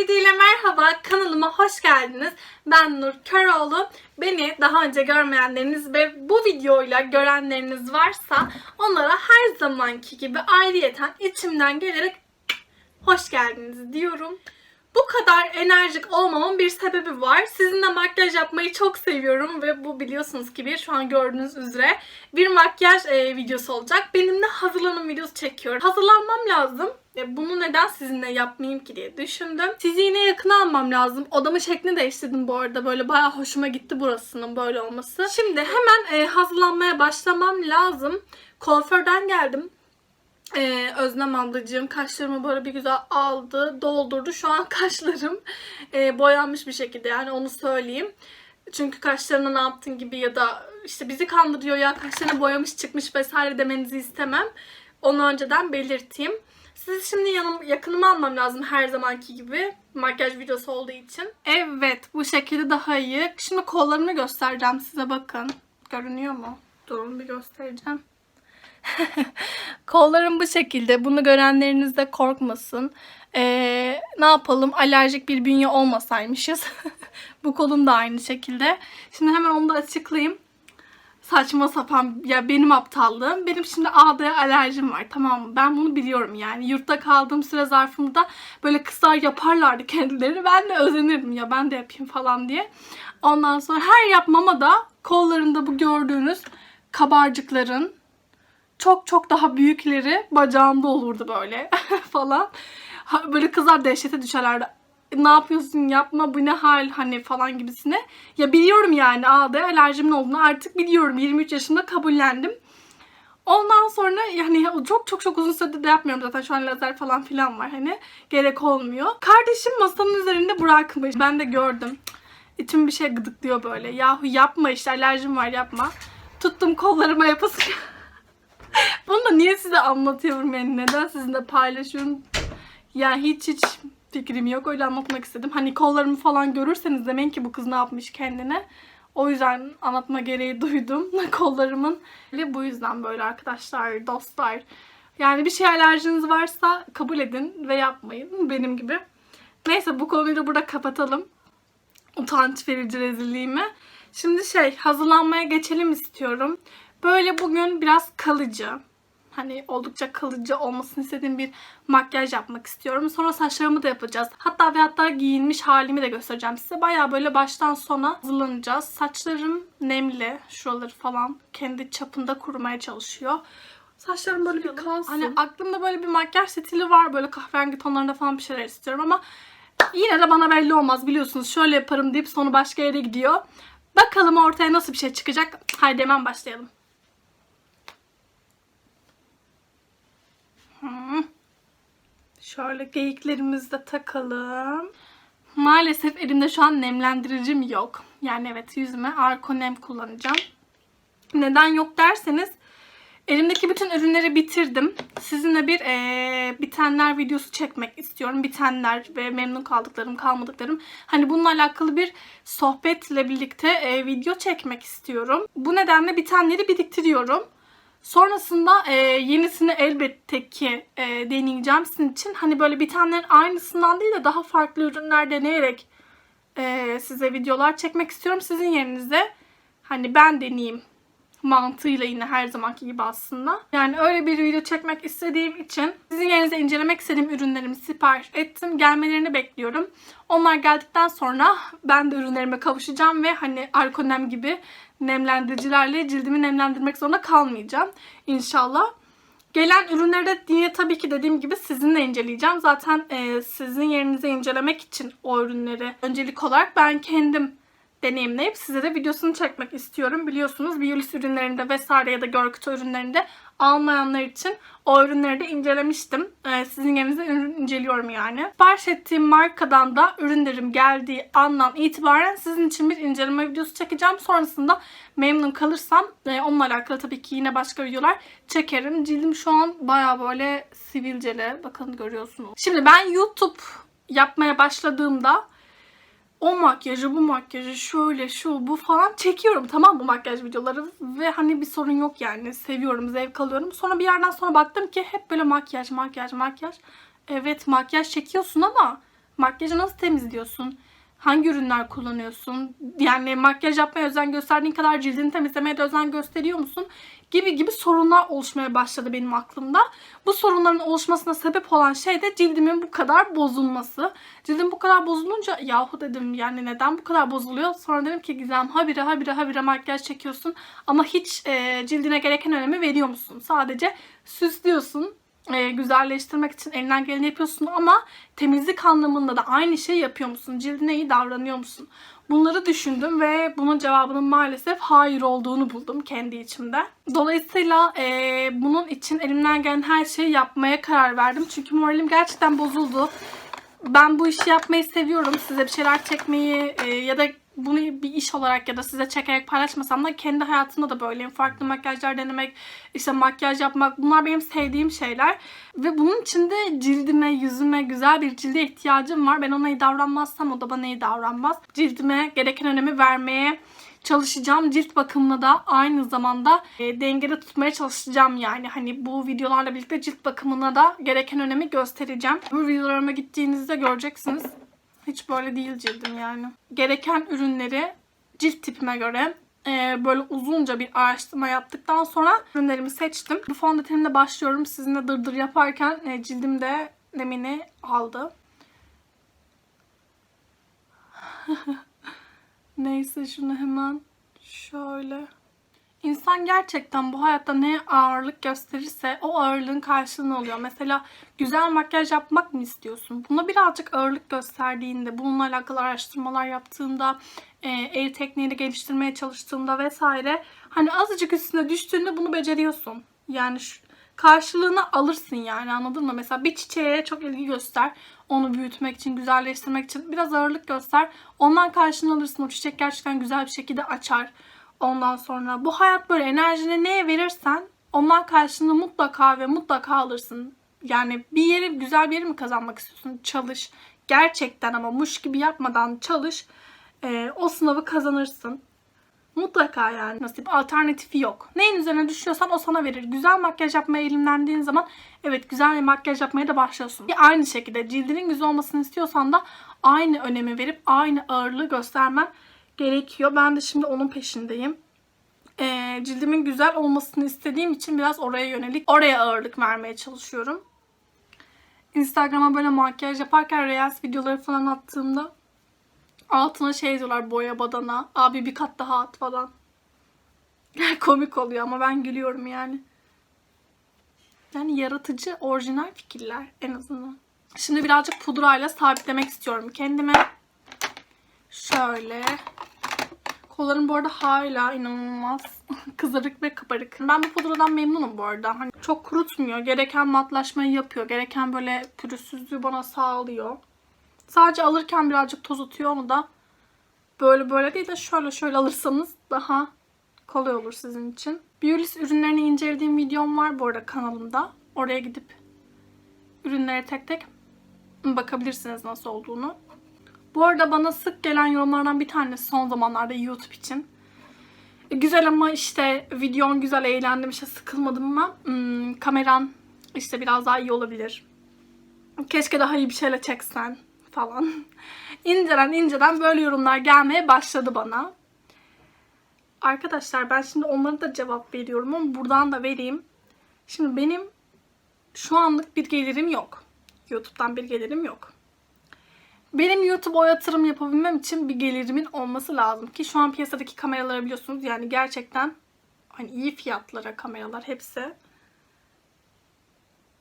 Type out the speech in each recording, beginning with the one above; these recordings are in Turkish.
videoyla merhaba. Kanalıma hoş geldiniz. Ben Nur Köroğlu. Beni daha önce görmeyenleriniz ve bu videoyla görenleriniz varsa onlara her zamanki gibi ayrıyeten içimden gelerek hoş geldiniz diyorum. Bu kadar enerjik olmamın bir sebebi var. Sizinle makyaj yapmayı çok seviyorum ve bu biliyorsunuz ki bir şu an gördüğünüz üzere bir makyaj e, videosu olacak. Benimle hazırlanım videosu çekiyorum. Hazırlanmam lazım. E, bunu neden sizinle yapmayayım ki diye düşündüm. Sizi yine yakına almam lazım. Odamın şeklini değiştirdim bu arada. Böyle bayağı hoşuma gitti burasının böyle olması. Şimdi hemen e, hazırlanmaya başlamam lazım. Kuaförden geldim. Ee, Özlem ablacığım kaşlarımı böyle bir güzel aldı, doldurdu. Şu an kaşlarım e, boyanmış bir şekilde yani onu söyleyeyim. Çünkü kaşlarına ne yaptın gibi ya da işte bizi kandırıyor ya kaşlarını boyamış çıkmış vesaire demenizi istemem. Onu önceden belirteyim. Sizi şimdi yanım, yakınıma almam lazım her zamanki gibi. Makyaj videosu olduğu için. Evet bu şekilde daha iyi. Şimdi kollarımı göstereceğim size bakın. Görünüyor mu? Durun bir göstereceğim. Kollarım bu şekilde. Bunu görenleriniz de korkmasın. Ee, ne yapalım? Alerjik bir bünye olmasaymışız. bu kolum da aynı şekilde. Şimdi hemen onu da açıklayayım. Saçma sapan ya benim aptallığım. Benim şimdi ağdaya alerjim var tamam? Ben bunu biliyorum yani. Yurtta kaldığım süre zarfında böyle kızlar yaparlardı kendileri. Ben de özenirdim ya ben de yapayım falan diye. Ondan sonra her yapmama da kollarında bu gördüğünüz kabarcıkların çok çok daha büyükleri bacağımda olurdu böyle falan. Böyle kızlar dehşete düşerlerdi. Ne yapıyorsun yapma bu ne hal hani falan gibisine. Ya biliyorum yani ağda alerjimin olduğunu artık biliyorum. 23 yaşında kabullendim. Ondan sonra yani çok çok çok uzun süredir de yapmıyorum zaten şu an lazer falan filan var hani gerek olmuyor. Kardeşim masanın üzerinde bırakmış. Ben de gördüm. İçim bir şey gıdıklıyor böyle. Yahu yapma işte alerjim var yapma. Tuttum kollarıma yapası. Bunu da niye size anlatıyorum yani neden sizinle paylaşıyorum yani hiç hiç fikrim yok öyle anlatmak istedim. Hani kollarımı falan görürseniz demeyin ki bu kız ne yapmış kendine. O yüzden anlatma gereği duydum kollarımın. Ve bu yüzden böyle arkadaşlar, dostlar. Yani bir şey alerjiniz varsa kabul edin ve yapmayın benim gibi. Neyse bu konuyu da burada kapatalım. Utanç verici rezilliğimi. Şimdi şey hazırlanmaya geçelim istiyorum. Böyle bugün biraz kalıcı. Hani oldukça kalıcı olmasını istediğim bir makyaj yapmak istiyorum. Sonra saçlarımı da yapacağız. Hatta ve hatta giyinmiş halimi de göstereceğim size. Baya böyle baştan sona hazırlanacağız. Saçlarım nemli. Şuraları falan kendi çapında kurumaya çalışıyor. Saçlarım böyle bir kalsın. Hani aklımda böyle bir makyaj stili var. Böyle kahverengi tonlarında falan bir şeyler istiyorum ama yine de bana belli olmaz biliyorsunuz. Şöyle yaparım deyip sonu başka yere gidiyor. Bakalım ortaya nasıl bir şey çıkacak. Haydi hemen başlayalım. Şöyle geyiklerimizi de takalım. Maalesef elimde şu an nemlendiricim yok. Yani evet yüzüme Arko Nem kullanacağım. Neden yok derseniz elimdeki bütün ürünleri bitirdim. Sizinle bir eee, bitenler videosu çekmek istiyorum. Bitenler ve memnun kaldıklarım, kalmadıklarım. Hani bununla alakalı bir sohbetle birlikte eee, video çekmek istiyorum. Bu nedenle bitenleri biriktiriyorum. Sonrasında e, yenisini elbette ki e, deneyeceğim sizin için. Hani böyle bitenlerin aynısından değil de daha farklı ürünler deneyerek e, size videolar çekmek istiyorum. Sizin yerinize hani ben deneyeyim mantığıyla yine her zamanki gibi aslında. Yani öyle bir video çekmek istediğim için sizin yerinize incelemek istediğim ürünlerimi sipariş ettim. Gelmelerini bekliyorum. Onlar geldikten sonra ben de ürünlerime kavuşacağım ve hani Arkonem gibi nemlendiricilerle cildimi nemlendirmek zorunda kalmayacağım inşallah. Gelen ürünleri de yine tabii ki dediğim gibi sizinle inceleyeceğim. Zaten e, sizin yerinize incelemek için o ürünleri öncelik olarak ben kendim deneyimleyip size de videosunu çekmek istiyorum. Biliyorsunuz Biolis ürünlerinde vesaire ya da Görkütü ürünlerinde almayanlar için o ürünleri de incelemiştim. Ee, sizin yerinize ürün inceliyorum yani. Sipariş ettiğim markadan da ürünlerim geldiği andan itibaren sizin için bir inceleme videosu çekeceğim. Sonrasında memnun kalırsam e, onunla alakalı tabii ki yine başka videolar çekerim. Cildim şu an baya böyle sivilceli. Bakın görüyorsunuz. Şimdi ben YouTube yapmaya başladığımda o makyajı bu makyajı şöyle şu bu falan çekiyorum tamam mı makyaj videoları ve hani bir sorun yok yani seviyorum zevk alıyorum. Sonra bir yerden sonra baktım ki hep böyle makyaj makyaj makyaj. Evet makyaj çekiyorsun ama Makyajı nasıl temizliyorsun? Hangi ürünler kullanıyorsun? Yani makyaj yapmaya özen gösterdiğin kadar cildini temizlemeye de özen gösteriyor musun? Gibi gibi sorunlar oluşmaya başladı benim aklımda. Bu sorunların oluşmasına sebep olan şey de cildimin bu kadar bozulması. Cildim bu kadar bozulunca yahu dedim yani neden bu kadar bozuluyor? Sonra dedim ki Gizem habire habire habire makyaj çekiyorsun ama hiç e, cildine gereken önemi veriyor musun? Sadece süslüyorsun e, güzelleştirmek için elinden geleni yapıyorsun ama temizlik anlamında da aynı şeyi yapıyor musun? Cildine iyi davranıyor musun? Bunları düşündüm ve bunun cevabının maalesef hayır olduğunu buldum kendi içimde. Dolayısıyla e, bunun için elimden gelen her şeyi yapmaya karar verdim. Çünkü moralim gerçekten bozuldu. Ben bu işi yapmayı seviyorum. Size bir şeyler çekmeyi e, ya da bunu bir iş olarak ya da size çekerek paylaşmasam da kendi hayatımda da böyleyim. Farklı makyajlar denemek, işte makyaj yapmak bunlar benim sevdiğim şeyler. Ve bunun için de cildime, yüzüme güzel bir cilde ihtiyacım var. Ben ona iyi davranmazsam o da bana iyi davranmaz. Cildime gereken önemi vermeye çalışacağım. Cilt bakımını da aynı zamanda e, dengede tutmaya çalışacağım yani. Hani bu videolarla birlikte cilt bakımına da gereken önemi göstereceğim. Bu videolarıma gittiğinizde göreceksiniz. Hiç böyle değil cildim yani. Gereken ürünleri cilt tipime göre e, böyle uzunca bir araştırma yaptıktan sonra ürünlerimi seçtim. Bu fondötenimle başlıyorum. Sizinle dırdır yaparken e, cildim de nemini aldı. Neyse şunu hemen şöyle. İnsan gerçekten bu hayatta neye ağırlık gösterirse o ağırlığın karşılığını alıyor. Mesela güzel makyaj yapmak mı istiyorsun? Buna birazcık ağırlık gösterdiğinde, bununla alakalı araştırmalar yaptığında, e, el tekniğini geliştirmeye çalıştığında vesaire hani azıcık üstüne düştüğünde bunu beceriyorsun. Yani şu, karşılığını alırsın yani anladın mı? Mesela bir çiçeğe çok ilgi göster. Onu büyütmek için, güzelleştirmek için biraz ağırlık göster. Ondan karşılığını alırsın. O çiçek gerçekten güzel bir şekilde açar. Ondan sonra bu hayat böyle enerjini neye verirsen ondan karşılığını mutlaka ve mutlaka alırsın. Yani bir yeri güzel bir yeri mi kazanmak istiyorsun? Çalış. Gerçekten ama muş gibi yapmadan çalış. Ee, o sınavı kazanırsın. Mutlaka yani nasip alternatifi yok. Neyin üzerine düşüyorsan o sana verir. Güzel makyaj yapmaya eğilimlendiğin zaman evet güzel bir makyaj yapmaya da başlıyorsun. Ki aynı şekilde cildinin güzel olmasını istiyorsan da aynı önemi verip aynı ağırlığı göstermen gerekiyor. Ben de şimdi onun peşindeyim. Ee, cildimin güzel olmasını istediğim için biraz oraya yönelik, oraya ağırlık vermeye çalışıyorum. Instagram'a böyle makyaj yaparken Reels videoları falan attığımda altına şey diyorlar boya badana. Abi bir kat daha at falan. Komik oluyor ama ben gülüyorum yani. Yani yaratıcı, orijinal fikirler en azından. Şimdi birazcık pudrayla sabitlemek istiyorum kendime. Şöyle. Kollarım bu arada hala inanılmaz kızarık ve kabarık. Ben bu pudradan memnunum bu arada. Hani çok kurutmuyor. Gereken matlaşmayı yapıyor. Gereken böyle pürüzsüzlüğü bana sağlıyor. Sadece alırken birazcık toz atıyor onu da böyle böyle değil de şöyle şöyle alırsanız daha kolay olur sizin için. Biolis ürünlerini incelediğim videom var bu arada kanalımda. Oraya gidip ürünlere tek tek bakabilirsiniz nasıl olduğunu. Bu arada bana sık gelen yorumlardan bir tanesi son zamanlarda YouTube için. Güzel ama işte videon güzel eğlendim işte sıkılmadım ama hmm, kameran işte biraz daha iyi olabilir. Keşke daha iyi bir şeyle çeksen falan. inceden inceden böyle yorumlar gelmeye başladı bana. Arkadaşlar ben şimdi onlara da cevap veriyorum ama buradan da vereyim. Şimdi benim şu anlık bir gelirim yok. YouTube'dan bir gelirim yok. Benim YouTube'a yatırım yapabilmem için bir gelirimin olması lazım ki şu an piyasadaki kameraları biliyorsunuz yani gerçekten hani iyi fiyatlara kameralar hepsi.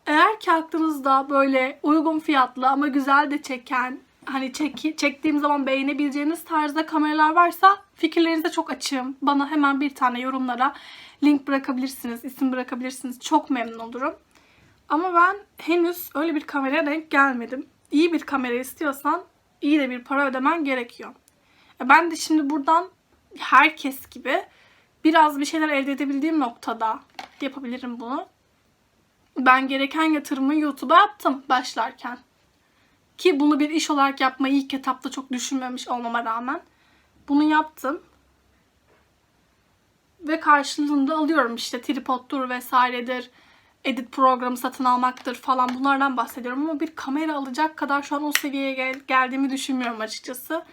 Eğer ki aklınızda böyle uygun fiyatlı ama güzel de çeken hani çek, çektiğim zaman beğenebileceğiniz tarzda kameralar varsa fikirlerinize çok açığım. Bana hemen bir tane yorumlara link bırakabilirsiniz, isim bırakabilirsiniz. Çok memnun olurum. Ama ben henüz öyle bir kameraya denk gelmedim. İyi bir kamera istiyorsan iyi de bir para ödemen gerekiyor. E, Ben de şimdi buradan herkes gibi biraz bir şeyler elde edebildiğim noktada yapabilirim bunu. Ben gereken yatırımı YouTube'a yaptım başlarken. Ki bunu bir iş olarak yapmayı ilk etapta çok düşünmemiş olmama rağmen bunu yaptım. Ve karşılığında alıyorum işte tripoddur vesairedir. Edit programı satın almaktır falan bunlardan bahsediyorum ama bir kamera alacak kadar şu an o seviyeye gel- geldiğimi düşünmüyorum açıkçası.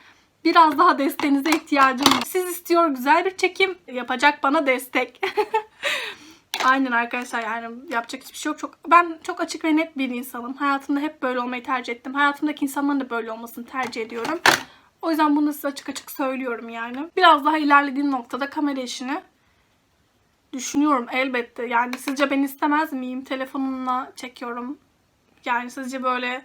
Biraz daha desteğinize ihtiyacım var. Siz istiyor güzel bir çekim yapacak bana destek. Aynen arkadaşlar yani yapacak hiçbir şey yok. Çok, ben çok açık ve net bir insanım. Hayatımda hep böyle olmayı tercih ettim. Hayatımdaki insanların da böyle olmasını tercih ediyorum. O yüzden bunu size açık açık söylüyorum yani. Biraz daha ilerlediğim noktada kamera işini düşünüyorum elbette. Yani sizce ben istemez miyim? Telefonumla çekiyorum. Yani sizce böyle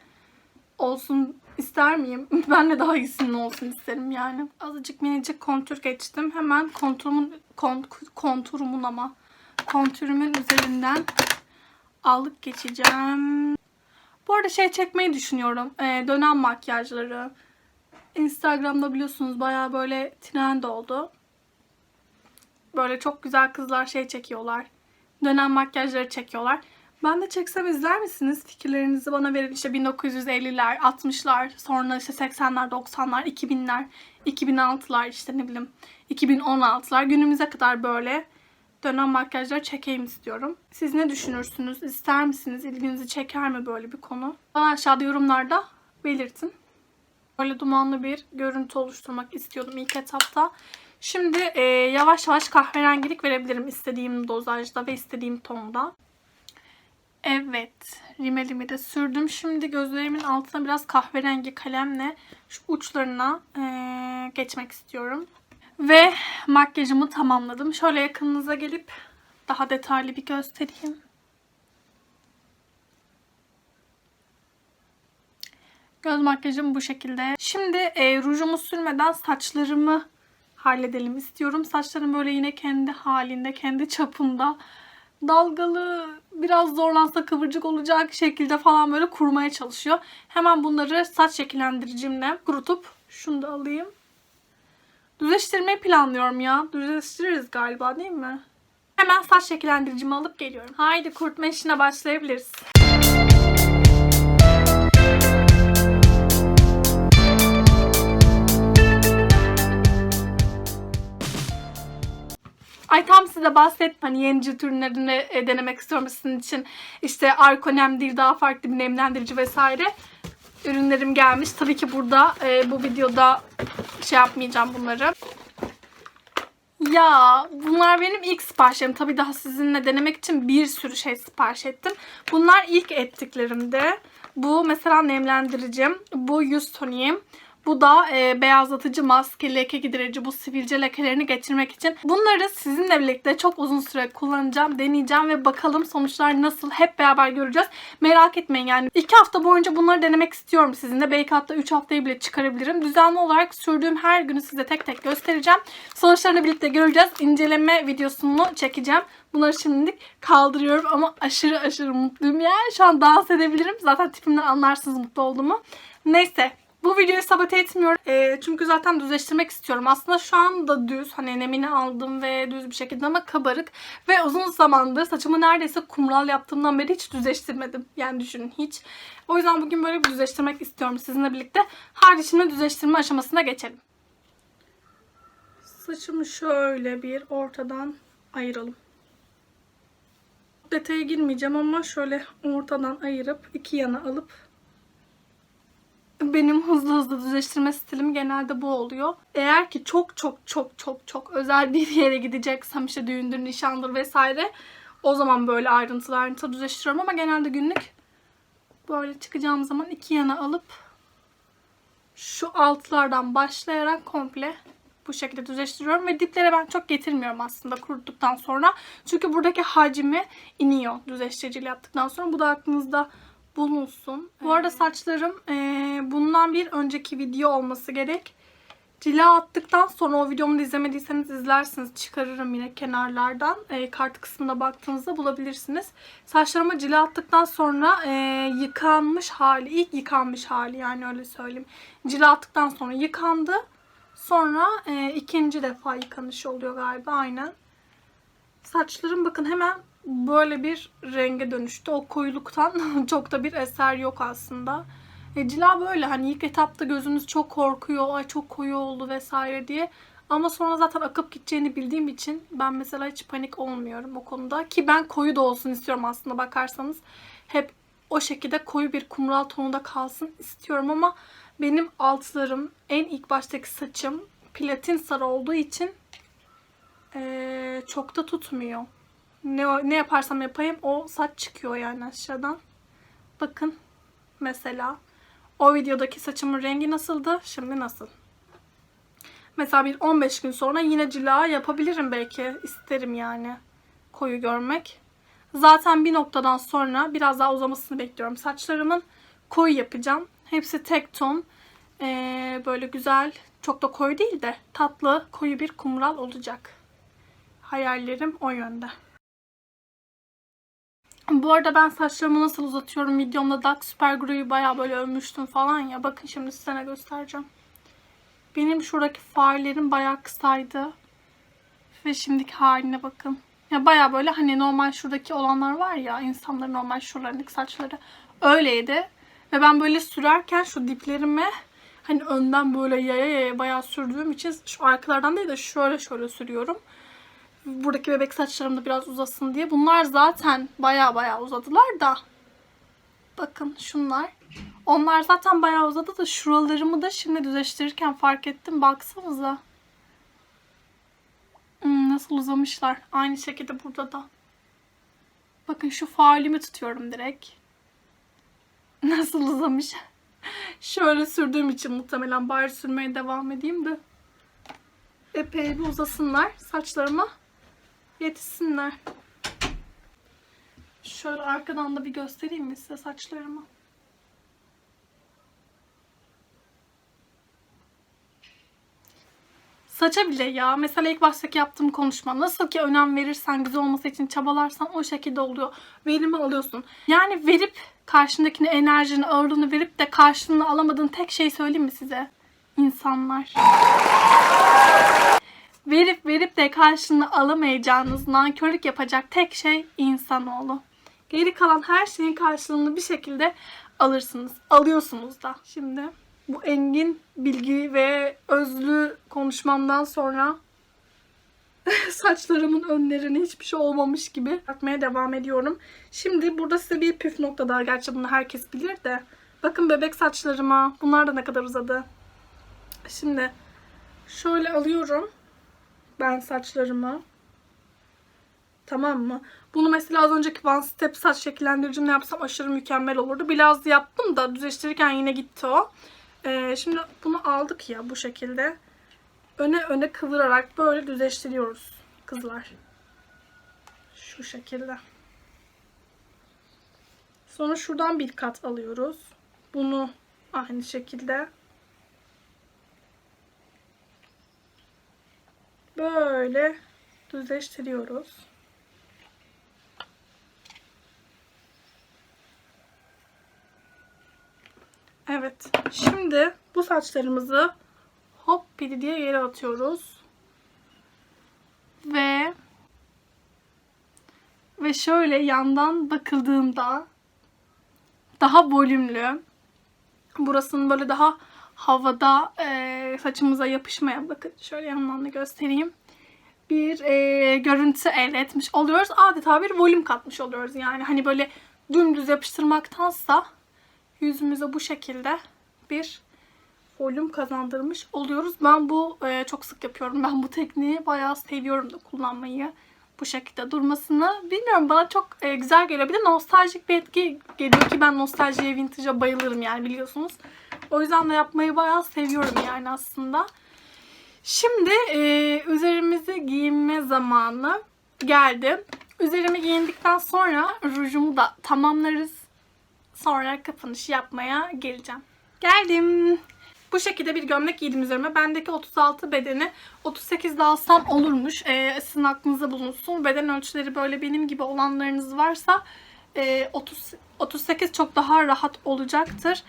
olsun ister miyim? Ben de daha iyisinin olsun isterim yani. Azıcık minicik kontür geçtim. Hemen konturumun kont, konturumun ama kontürümün üzerinden alıp geçeceğim. Bu arada şey çekmeyi düşünüyorum. Ee, dönem makyajları. Instagram'da biliyorsunuz bayağı böyle trend oldu. Böyle çok güzel kızlar şey çekiyorlar. Dönem makyajları çekiyorlar. Ben de çeksem izler misiniz? Fikirlerinizi bana verin. İşte 1950'ler, 60'lar, sonra işte 80'ler, 90'lar, 2000'ler, 2006'lar işte ne bileyim 2016'lar günümüze kadar böyle dönem makyajları çekeyim istiyorum. Siz ne düşünürsünüz? İster misiniz? İlginizi çeker mi böyle bir konu? Bana aşağıda yorumlarda belirtin. Böyle dumanlı bir görüntü oluşturmak istiyordum ilk etapta. Şimdi e, yavaş yavaş kahverengilik verebilirim istediğim dozajda ve istediğim tonda. Evet, rimelimi de sürdüm. Şimdi gözlerimin altına biraz kahverengi kalemle şu uçlarına e, geçmek istiyorum. Ve makyajımı tamamladım. Şöyle yakınınıza gelip daha detaylı bir göstereyim. Göz makyajım bu şekilde. Şimdi e, rujumu sürmeden saçlarımı halledelim istiyorum. Saçlarım böyle yine kendi halinde, kendi çapında dalgalı, biraz zorlansa kıvırcık olacak şekilde falan böyle kurmaya çalışıyor. Hemen bunları saç şekillendiricimle kurutup şunu da alayım. Düzleştirmeyi planlıyorum ya. Düzleştiririz galiba değil mi? Hemen saç şekillendiricimi alıp geliyorum. Haydi kurutma işine başlayabiliriz. Ay tam size bahset hani yeni cilt ürünlerini e, denemek istiyorum sizin için. İşte Arkonem değil daha farklı bir nemlendirici vesaire ürünlerim gelmiş. Tabii ki burada e, bu videoda şey yapmayacağım bunları. Ya bunlar benim ilk siparişlerim. Tabii daha sizinle denemek için bir sürü şey sipariş ettim. Bunlar ilk ettiklerimde. Bu mesela nemlendiricim. Bu yüz toniğim. Bu da e, beyazlatıcı maske, leke giderici, bu sivilce lekelerini geçirmek için. Bunları sizinle birlikte çok uzun süre kullanacağım, deneyeceğim ve bakalım sonuçlar nasıl hep beraber göreceğiz. Merak etmeyin yani 2 hafta boyunca bunları denemek istiyorum sizinle. Belki hatta 3 haftayı bile çıkarabilirim. Düzenli olarak sürdüğüm her günü size tek tek göstereceğim. Sonuçlarını birlikte göreceğiz. İnceleme videosunu çekeceğim. Bunları şimdilik kaldırıyorum ama aşırı aşırı mutluyum yani. Şu an dans edebilirim. Zaten tipimden anlarsınız mutlu olduğumu. Neyse bu videoyu sabote etmiyorum. Ee, çünkü zaten düzleştirmek istiyorum. Aslında şu anda düz. Hani nemini aldım ve düz bir şekilde ama kabarık. Ve uzun zamandır saçımı neredeyse kumral yaptığımdan beri hiç düzleştirmedim. Yani düşünün hiç. O yüzden bugün böyle bir düzleştirmek istiyorum sizinle birlikte. Hadi şimdi düzleştirme aşamasına geçelim. Saçımı şöyle bir ortadan ayıralım. Detaya girmeyeceğim ama şöyle ortadan ayırıp iki yana alıp benim hızlı hızlı düzleştirme stilim genelde bu oluyor. Eğer ki çok çok çok çok çok özel bir yere gideceksem işte düğündür, nişandır vesaire o zaman böyle ayrıntılı ayrıntılı düzleştiriyorum ama genelde günlük böyle çıkacağım zaman iki yana alıp şu altlardan başlayarak komple bu şekilde düzleştiriyorum ve diplere ben çok getirmiyorum aslında kuruttuktan sonra. Çünkü buradaki hacmi iniyor düzleştiriciyle yaptıktan sonra. Bu da aklınızda bulunsun. Bu arada saçlarım e, bundan bir önceki video olması gerek. Cila attıktan sonra o videomu da izlemediyseniz izlersiniz. Çıkarırım yine kenarlardan. E, kart kısmına baktığınızda bulabilirsiniz. Saçlarıma cila attıktan sonra e, yıkanmış hali, ilk yıkanmış hali yani öyle söyleyeyim. Cila attıktan sonra yıkandı. Sonra e, ikinci defa yıkanış oluyor galiba aynen. Saçlarım bakın hemen böyle bir renge dönüştü. O koyuluktan çok da bir eser yok aslında. E, cila böyle hani ilk etapta gözünüz çok korkuyor. Ay çok koyu oldu vesaire diye. Ama sonra zaten akıp gideceğini bildiğim için ben mesela hiç panik olmuyorum o konuda. Ki ben koyu da olsun istiyorum aslında bakarsanız. Hep o şekilde koyu bir kumral tonunda kalsın istiyorum ama benim altlarım en ilk baştaki saçım platin sarı olduğu için eee, çok da tutmuyor. Ne, ne yaparsam yapayım o saç çıkıyor yani aşağıdan. Bakın mesela o videodaki saçımın rengi nasıldı? Şimdi nasıl? Mesela bir 15 gün sonra yine cila yapabilirim belki. isterim yani. Koyu görmek. Zaten bir noktadan sonra biraz daha uzamasını bekliyorum. Saçlarımın koyu yapacağım. Hepsi tek ton. Ee, böyle güzel, çok da koyu değil de tatlı, koyu bir kumral olacak. Hayallerim o yönde. Bu arada ben saçlarımı nasıl uzatıyorum videomda Dark Super Glue'yu bayağı böyle övmüştüm falan ya. Bakın şimdi size ne göstereceğim. Benim şuradaki farelerim bayağı kısaydı. Ve şimdiki haline bakın. Ya bayağı böyle hani normal şuradaki olanlar var ya insanların normal şuralarındaki saçları öyleydi. Ve ben böyle sürerken şu diplerime hani önden böyle yaya yaya bayağı sürdüğüm için şu arkalardan değil de şöyle şöyle sürüyorum. Buradaki bebek saçlarım da biraz uzasın diye. Bunlar zaten bayağı bayağı uzadılar da. Bakın şunlar. Onlar zaten bayağı uzadı da şuralarımı da şimdi düzleştirirken fark ettim. Baksanıza. Hmm, nasıl uzamışlar. Aynı şekilde burada da. Bakın şu faulimi tutuyorum direkt. Nasıl uzamış. Şöyle sürdüğüm için muhtemelen bari sürmeye devam edeyim de. Epey bir uzasınlar. Saçlarıma yetişsinler. Şöyle arkadan da bir göstereyim mi size saçlarımı? Saça bile ya. Mesela ilk baştaki yaptığım konuşma. Nasıl ki önem verirsen, güzel olması için çabalarsan o şekilde oluyor. Verimi alıyorsun. Yani verip karşındakine enerjini, ağırlığını verip de karşılığını alamadığın tek şey söyleyeyim mi size? İnsanlar. De karşılığını alamayacağınız, nankörlük yapacak tek şey insanoğlu. Geri kalan her şeyin karşılığını bir şekilde alırsınız. Alıyorsunuz da. Şimdi bu engin bilgi ve özlü konuşmamdan sonra saçlarımın önlerine hiçbir şey olmamış gibi bakmaya devam ediyorum. Şimdi burada size bir püf nokta daha. Gerçi bunu herkes bilir de. Bakın bebek saçlarıma. Bunlar da ne kadar uzadı. Şimdi şöyle alıyorum ben saçlarımı. Tamam mı? Bunu mesela az önceki One Step saç şekillendiricimle yapsam aşırı mükemmel olurdu. Biraz yaptım da düzleştirirken yine gitti o. Ee, şimdi bunu aldık ya bu şekilde. Öne öne kıvırarak böyle düzleştiriyoruz kızlar. Şu şekilde. Sonra şuradan bir kat alıyoruz. Bunu aynı şekilde böyle düzleştiriyoruz. Evet. Şimdi bu saçlarımızı hop pidi diye yere atıyoruz. Ve ve şöyle yandan bakıldığında daha volümlü. Burasının böyle daha havada e, saçımıza yapışmayan bakın şöyle yandan da göstereyim. Bir e, görüntü elde etmiş oluyoruz. Adeta bir volüm katmış oluyoruz yani. Hani böyle dümdüz yapıştırmaktansa yüzümüze bu şekilde bir volüm kazandırmış oluyoruz. Ben bu e, çok sık yapıyorum. Ben bu tekniği bayağı seviyorum da kullanmayı. Bu şekilde durmasını. Bilmiyorum bana çok e, güzel geliyor. Bir de nostaljik bir etki geliyor ki ben nostaljiye, vintage'a bayılırım yani biliyorsunuz. O yüzden de yapmayı bayağı seviyorum yani aslında. Şimdi e, üzerimizi giyinme zamanı geldi. Üzerimi giyindikten sonra rujumu da tamamlarız. Sonra kapanış yapmaya geleceğim. Geldim. Bu şekilde bir gömlek giydim üzerime. Bendeki 36 bedeni 38'de alsam olurmuş. Ee, sizin aklınızda bulunsun. Beden ölçüleri böyle benim gibi olanlarınız varsa e, 30, 38 çok daha rahat olacaktır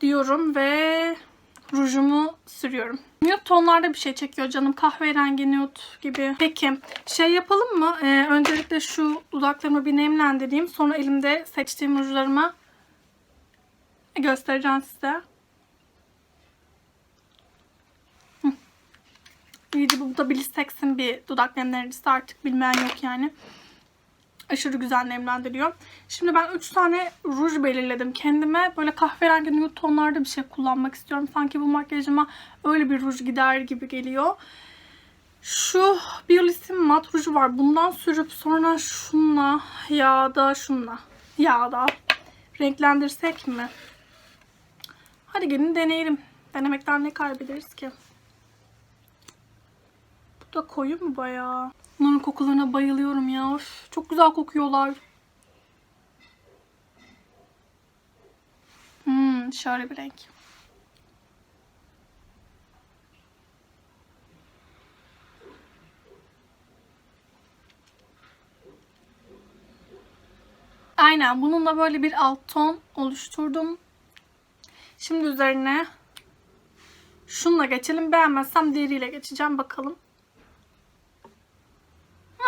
diyorum ve rujumu sürüyorum. Nude tonlarda bir şey çekiyor canım. Kahverengi nude gibi. Peki şey yapalım mı? Ee, öncelikle şu dudaklarımı bir nemlendireyim. Sonra elimde seçtiğim rujlarımı göstereceğim size. İyice bu da Blissex'in bir dudak nemlenicisi artık bilmeyen yok yani. Aşırı güzel nemlendiriyor. Şimdi ben 3 tane ruj belirledim kendime. Böyle kahverengi nude tonlarda bir şey kullanmak istiyorum. Sanki bu makyajıma öyle bir ruj gider gibi geliyor. Şu Biolis'in mat ruju var. Bundan sürüp sonra şunla ya da şunla ya da renklendirsek mi? Hadi gelin deneyelim. Denemekten ne kaybederiz ki? Da koyu mu bayağı? Bunların kokularına bayılıyorum ya. Of, çok güzel kokuyorlar. Hmm, şöyle bir renk. Aynen bununla böyle bir alt ton oluşturdum. Şimdi üzerine şunla geçelim. Beğenmezsem diğeriyle geçeceğim. Bakalım.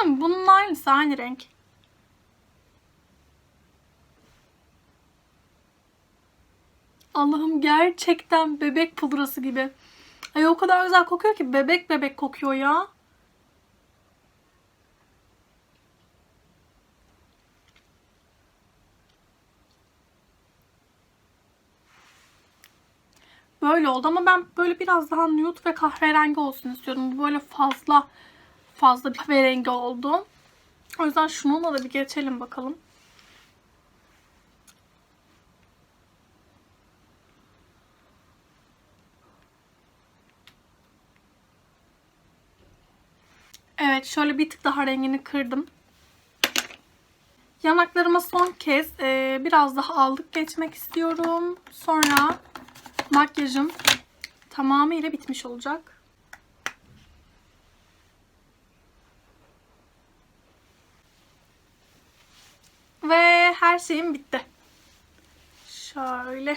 Hmm, bunun aynısı aynı renk. Allah'ım gerçekten bebek pudrası gibi. Ay o kadar güzel kokuyor ki bebek bebek kokuyor ya. Böyle oldu ama ben böyle biraz daha nude ve kahverengi olsun istiyordum. Böyle fazla fazla kahverengi oldu. O yüzden şununla da bir geçelim bakalım. Evet şöyle bir tık daha rengini kırdım. Yanaklarıma son kez e, biraz daha aldık geçmek istiyorum. Sonra makyajım tamamıyla bitmiş olacak. Ve her şeyim bitti. Şöyle.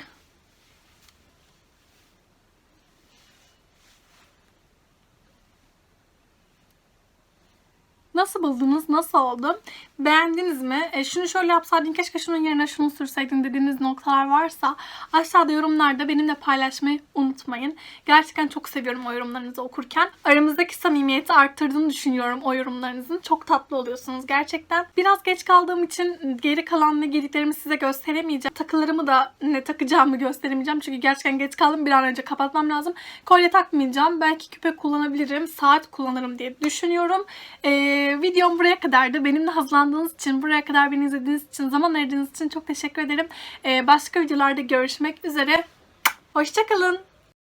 Nasıl buldunuz? Nasıl oldu? Beğendiniz mi? E, şunu şöyle yapsaydın keşke şunun yerine şunu sürseydin dediğiniz noktalar varsa aşağıda yorumlarda benimle paylaşmayı unutmayın. Gerçekten çok seviyorum o yorumlarınızı okurken. Aramızdaki samimiyeti arttırdığını düşünüyorum o yorumlarınızın. Çok tatlı oluyorsunuz gerçekten. Biraz geç kaldığım için geri kalan ve gediklerimi size gösteremeyeceğim. Takılarımı da ne takacağımı gösteremeyeceğim. Çünkü gerçekten geç kaldım. Bir an önce kapatmam lazım. Kolye takmayacağım. Belki küpe kullanabilirim. Saat kullanırım diye düşünüyorum. Ee, videom buraya kadardı. Benimle hazırlandığınız için, buraya kadar beni izlediğiniz için, zaman ayırdığınız için çok teşekkür ederim. Ee, başka videolarda görüşmek üzere. Hoşçakalın.